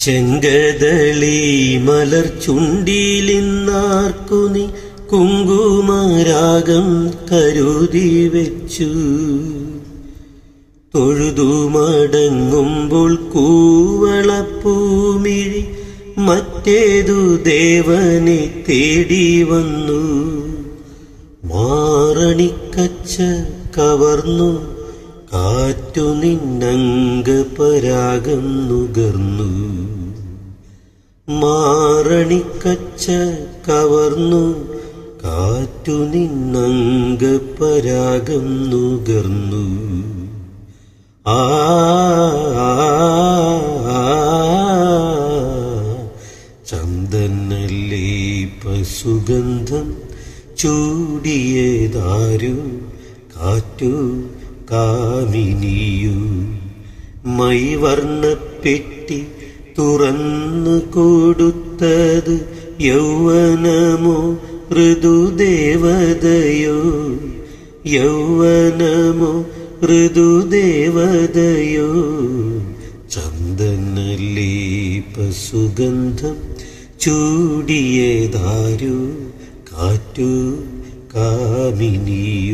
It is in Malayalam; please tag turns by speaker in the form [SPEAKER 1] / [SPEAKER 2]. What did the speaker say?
[SPEAKER 1] ചെങ്കദളി മലർ ചുണ്ടിലിന്നാർക്കു നീ കുങ്കുമരാഗം കരുതി വെച്ചു. തൊഴുതു മടങ്ങുമ്പോൾ കൂവളപ്പൂമിഴി മറ്റേതു ദേവനെ തേടി വന്നു. മാറണിക്കച്ച കവർന്നു കാറ്റു നിന്നങ്ക പരാഗം നുകർന്നു. മാറണിക്കച്ച കവർന്നു. കാറ്റു നിന്നങ്ക പരാഗം നുകർന്നു. ആ ചന്ദനല്ലേ പസുഗന്ധം ചൂടിയതാരു. കാറ്റു കാമിനിയു മൈവർണപ്പെട്ടി തുറന്നു കൊടുത്തത് യൗവനമോ ഋതുദേവതയോ? യൗവനമോ ഋതുദേവതയോ? ചന്ദനലീപസുഗന്ധം ചൂടിയ ചൂടിയതാരു കാറ്റു കാമിനിയു